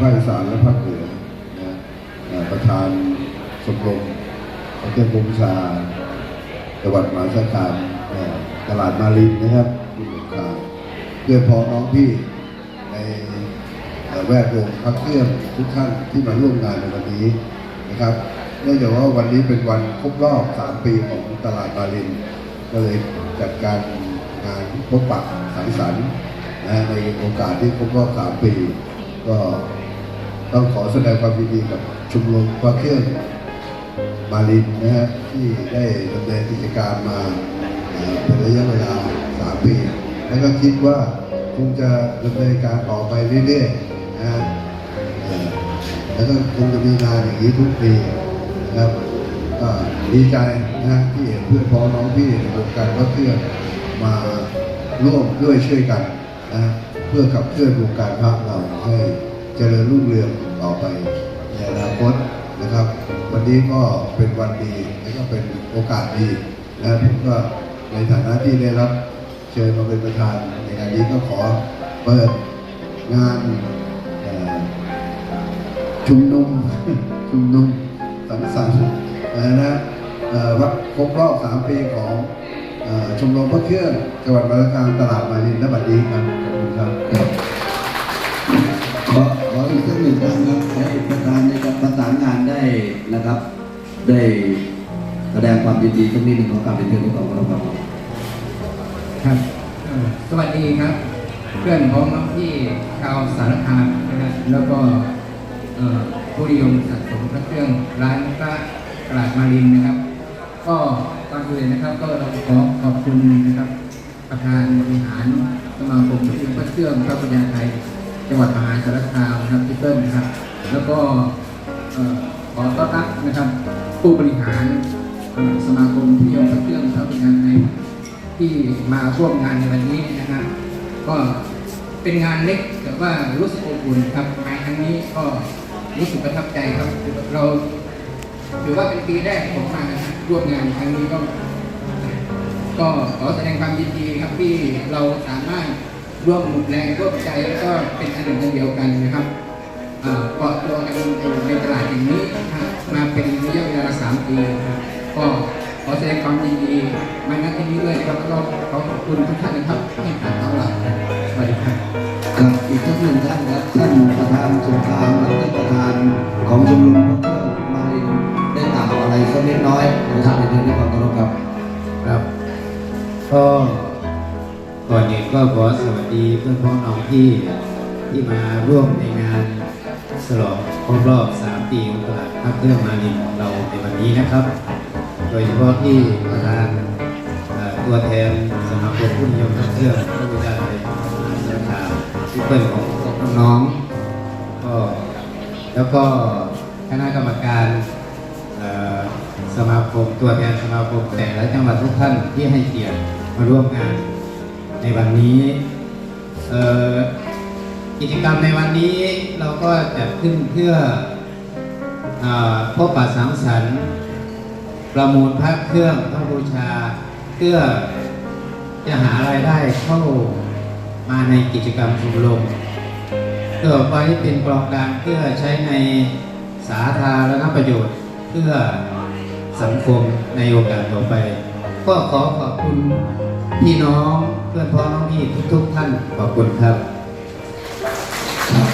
ภาคอีสานและภาคเหนือนะประธานชมรมพระเจ้าบูชาจังหวัดมหาสารคามตลาดมารินนะครับที่สงขลาเพื่อนพ้องน้องพี่ในแวดวงพระเครื่องทุกท่านที่มาร่วมงานในวันนี้นะครับเนื่องจากว่าวันนี้เป็นวันครบรอบ 3 ปีของตลาดมาริน ก็เลยจัดการงานพบปะสังสรรค์นะในโอกาสที่ครบรอบ 3 ปี ก็ ต้องขอแสดงความยินดีกับชุมรมพระเครื่องมารินนะฮะที่ได้ดำเนินกิจการมาเป็นระยะเวลา 3 ปี แล้วก็คิดว่าคงจะดำเนินการต่อไปเรื่อยๆนะฮะแล้วก็คงจะมีงานอย่างนี้ทุกปีนะครับดีใจนะที่เห็นเพื่อนพ้องน้องพี่ในวงการพระเครื่องมาร่วมด้วยช่วยกันนะฮะเพื่อขับเคลื่อนวงการพระเราให้ เจริญรุ่งเรืองต่อไปในอนาคตนะครับ วันนี้ก็เป็นวันดีและก็เป็นโอกาสดีนะผมก็ในฐานะที่ได้รับเชิญมาเป็นประธานในงานนี้ก็ขอเปิดงานชุมนุมชุมนุมสังสรรค์นะวัดครบรอบสามปีของชมรมพระเครื่องจังหวัดมหาสารตลาดมารินและบัดดีครับขอบคุณครับ อขออีกสักหนึ่งครั้งครับให้ประธานในกับประสานงานได้นะครับ ได้แสดงความยินดีตรงนี้หนึ่งของการเป็นเพื่อนของเราครับครับสวัสดีครับ เพื่อนพ้องน้องพี่ชาวสารคามนะฮะแล้วก็ผู้นิยมสะสมพระเครื่องร้านพระตลาดมารินนะครับ ก็ก่อนอื่นนะครับ ก็เราขอขอบคุณนะครับ ประธานบริหารสมาคมผู้นิยมพระเครื่องพระปัญญาไทย จังหวัดมหาสารคามนะครับพี่เปิ้ลนะครับ แล้วก็ออขอต้อนรับนะครับ ผู้บริหารสมาคมผู้ยมพระเครื่องพระปัญญาไทยที่มาร่วมงานในวันนี้นะครับก็เป็นงานเล็กแต่ว่ารู้สึกอบอุ่นครับงานครั้งนี้ก็รู้สึกประทับใจครับเราถือว่าเป็นปีแรกของมานะครับร่วมงานครั้งนี้ก็ ก็ขอแสดงความยินดีครับที่เราสามารถ ร่วมแรงร่วมใจแล้วก็เป็นอันหนึ่งอันเดียวกันนะครับเอ่อเกาะตัวกันอยู่ในตลาดแห่งนี้นะครับมาเป็นระยะเวลาสามปีนะครับก็ขอแสดงความยินดีมาณที่นี้ด้วยนะครับแล้วก็ขอขอบคุณทุกท่านนะครับที่ผ่านต้อนรับสวัสดีครับครับอีกสักหนึ่งท่านครับท่านประธานสงครามและท่านประธานของชมรมพระเครื่องมารินได้กล่าวอะไรสักเล็กน้อยนะครับเป็นเพื่อนของเราครับครับก็ก่ ดีเพื่อนพ้องน้องที่ที่มาร่วมในงานฉลองครบรอบ 3 ปีของตลาดพักเครื่องมาลินของเราในวันนี้นะครับ โดยเฉพาะที่ประธานตัวแทนสมาคมผู้นิยมพักเครื่องพระวิทยาลัยสาขาที่เปิ้ลของน้องก็แล้วก็คณะกรรมการสมาคมตัวแทนสมาคมแต่ละจังหวัดทุกท่านที่ให้เกียรติมาร่วมงานในวันนี้ กิจกรรมในวันนี้เราก็จัดขึ้นเพื่ออพบปะสังสรรค์ ประมูลพระเครื่องพระบูชา เพื่อจะหารายได้เข้ามาในกิจกรรมชมรมเพื่อไว้เป็นกองกลางเพื่อใช้ในสาธารณประโยชน์เพื่อสังคมในโอกาสต่อไป ก็ขอขอบคุณ พี่น้องเพื่อนพ้องน้องพี่ทุกๆท่านขอบคุณครับครับ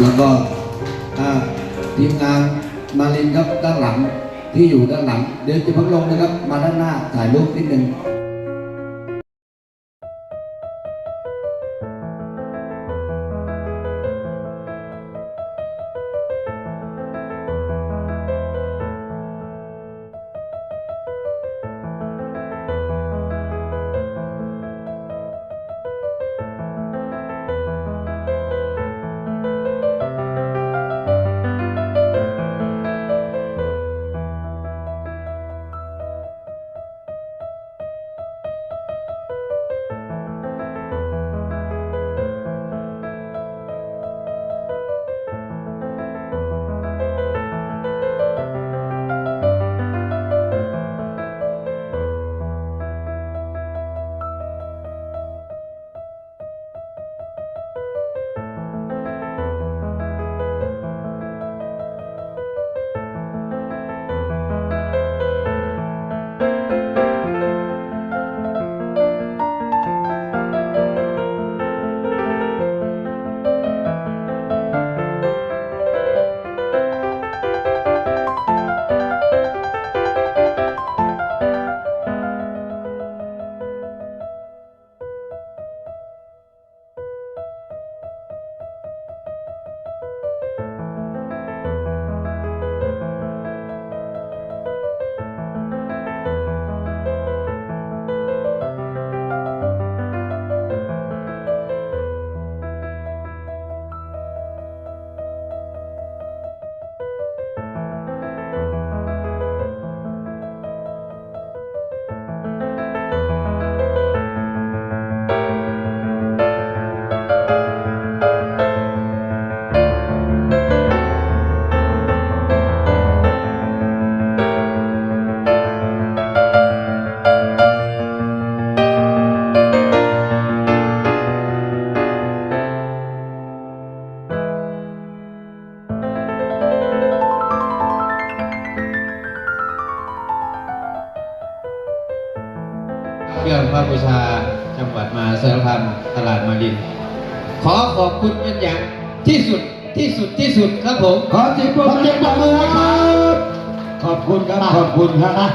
แล้วก็อ่าทีมงานมาลินครับด้านหลังที่อยู่ด้านหลัง เดี๋ยวจะพักลงนะครับ มาด้านหน้าถ่ายรูปนิดนึง พบูชาจังหวัดมหาสารคามตลาดมาริน ขอขอบคุณเป็นอย่างที่สุดที่สุดที่สุดครับผม ขอเสียงปรบมือให้ครับ ขอบคุณครับ ขอบคุณครับ